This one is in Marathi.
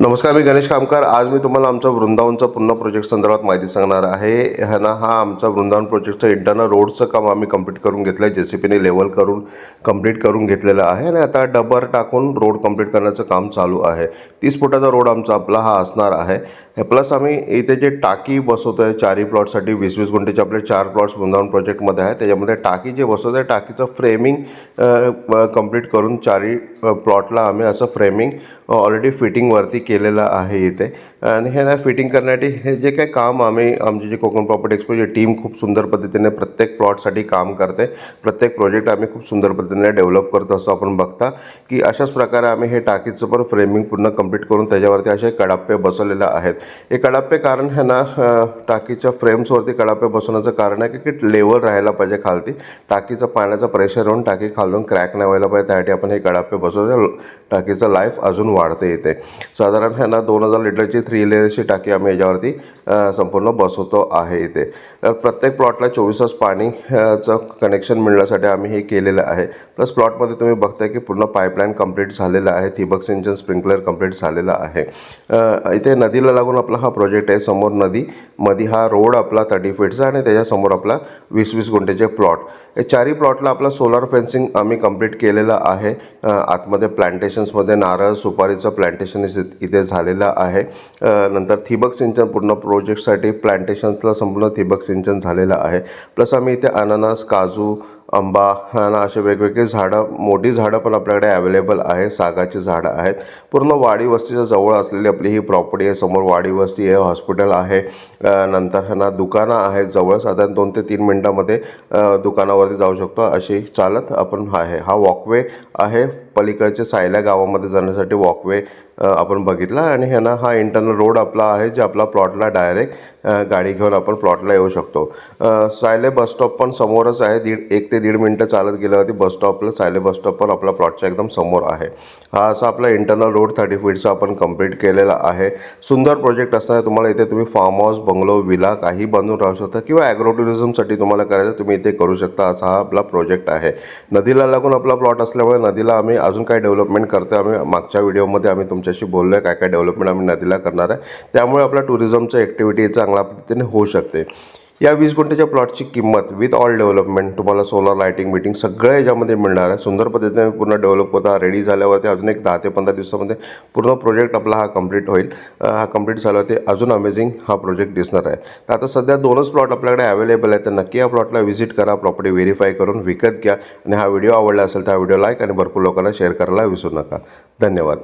नमस्कार मी गणेश कामकार. आज मी तुम्हाला आमचा वृंदावनचा पुन्हा प्रोजेक्ट संदर्भात माहिती सांगणार आहे. हा ना हा आमचा वृंदावन प्रोजेक्टचं इंटरनल रोडचं काम आम्ही कंप्लीट करून घेतलं आहे जे सी पीने लेवल करून कंप्लीट करून घेतलेलं आहे आणि आता डबर टाकून रोड कंप्लीट करण्याचं काम चालू आहे. तीस फुटाचा रोड आमचा आपला हा असणार आहे. हे प्लस आम्ही इथे जे टाकी बसवतो आहे चारही प्लॉटसाठी वीस वीस गुंठेचे आपले चार प्लॉट्स वृंदावन प्रोजेक्टमध्ये आहे. त्याच्यामध्ये टाकी जे बसवतो आहे टाकीचं फ्रेमिंग कंप्लीट करून चारही प्लॉटला आम्ही असं फ्रेमिंग ऑलरेडी फिटिंगवरती केलेलं आहे इथे. आणि हे ना फिटिंग करण्यासाठी हे जे काही काम आम्ही आमची जे कोकण प्रॉपर्टी एक्सपोची टीम खूप सुंदर पद्धतीने प्रत्येक प्लॉटसाठी काम करते. प्रत्येक प्रोजेक्ट आम्ही खूप सुंदर पद्धतीने डेव्हलप करत असतो आपण बघता की अशाच प्रकारे आम्ही हे टाकीचं पण फ्रेमिंग पूर्ण कंप्लीट करून त्याच्यावरती असे कडाप्पे बसवलेले आहेत. हे कडाप्पे कारण ह्या ना टाकीच्या फ्रेम्सवरती कडाप्पे बसवण्याचं कारण आहे की की लेवल राहायला पाहिजे खालती. टाकीचं पाण्याचं प्रेशर होऊन टाकी खालून क्रॅक नाही व्हायला पाहिजे त्यासाठी आपण हे कडापे बसवतो टाकीचं लाईफ अजून वाढते येते साधारण ह्या ना दोन हजार लिटरची थ्री लेअरची टाकी आम्ही याच्यावरती संपूर्ण बसवतो आहे इथे. तर प्रत्येक प्लॉटला चोवीस तास पाणीचं कनेक्शन मिळण्यासाठी आम्ही हे केलेलं आहे. प्लस प्लॉटमध्ये तुम्ही बघताय की पूर्ण पाईपलाईन कंप्लीट झालेलं आहे. ठिबक सिंचन स्प्रिंकलर कंप्लीट झालेलं आहे. इथे नदीला लागून आपला हा प्रोजेक्ट आहे समोर नदी मध्ये हा रोड आपला थर्टी फीटचा आणि त्याच्यासमोर आपला वीस वीस गुंठेचे प्लॉट हे चारही प्लॉटला आपला सोलार फेन्सिंग आम्ही कंप्लीट केलेलं आहे. आतमध्ये प्लांटेशन्समध्ये नारळ सुपारीचं प्लांटेशन इथे झालेलं आहे. नंतर ठिबक सिंचन पूर्ण प्रोजेक्टसाठी प्लांटेशन्सला संपूर्ण ठिबक सिंचन झालेलं आहे. प्लस आम्ही इथे अननस काजू आंबा ना असे वेगवेगळे झाडं मोठी झाडं पण आपल्याकडे अवेलेबल आहे सागाची झाडं आहेत. पूर्ण वाडी वस्तीच्या जवळ असलेली आपली ही प्रॉपर्टी आहे. समोर वाडी वस्ती आहे हॉस्पिटल आहे. नंतर ह्यांना दुकानं आहेत. जवळ साधारण दोन ते तीन मिनटामध्ये दुकानावरती जाऊ शकतो. अशी चालत आपण आहे. हा वॉकवे आहे. पलीकडच्या सायल्या गावामध्ये जाण्यासाठी वॉकवे आपण बघितला. आणि ह्यांना हा इंटरनल रोड आपला आहे जे आपला प्लॉटला डायरेक्ट गाडी घेऊन आपण प्लॉटला येऊ शकतो. सायले बस स्टॉप पण समोरच आहे. दीड एक ते दीड मिनटं चालत गेल्यावरती बस स्टॉपला सायले बस स्टॉप पण आपला प्लॉटच्या एकदम समोर आहे. हा असा आपला इंटरनल रोड थर्टी फीटचा आपण कंप्लीट केलेला आहे. सुंदर प्रोजेक्ट असताना तुम्हाला इथे तुम्ही फार्म हाऊस बंगलो विला काही बांधून राहू शकता किंवा ॲग्रो टुरिझमसाठी तुम्हाला करायचं तुम्ही इथे करू शकता असा हा आपला प्रोजेक्ट आहे. नदीला लागून आपला प्लॉट असल्यामुळे नदीला आम्ही अजून काय डेव्हलपमेंट करतो आम्ही मागच्या व्हिडिओमध्ये आम्ही तुमच्याशी बोललो आहे काय काय डेव्हलपमेंट आम्ही नदीला करणार आहे. त्यामुळे आपल्या टुरिझमचं ॲक्टिव्हिटी चांगल्या पद्धतीने होऊ शकते. या वीस गुंठेच्या प्लॉटची किंमत विथ ऑल डेव्हलपमेंट तुम्हाला सोलर लाईटिंग मिटिंग सगळं याच्यामध्ये मिळणार आहे. सुंदर पद्धतीने पूर्ण डेव्हलप होता रेडी झाल्यावरती अजून एक दहा ते पंधरा दिवसामध्ये पूर्ण प्रोजेक्ट आपला हा कंप्लीट होईल. हा कंप्लीट झाल्यावरती अजून अमेझिंग हा प्रोजेक्ट दिसणार आहे. तर आता सध्या दोनच प्लॉट आपल्याकडे अवेलेबल आहे तर नक्की या प्लॉटला व्हिजिट करा प्रॉपर्टी व्हेरीफाय करून विकत घ्या. आणि हा व्हिडिओ आवडला असेल तर हा व्हिडिओ लाईक आणि भरपूर लोकांना शेअर करायला विसरू नका. धन्यवाद.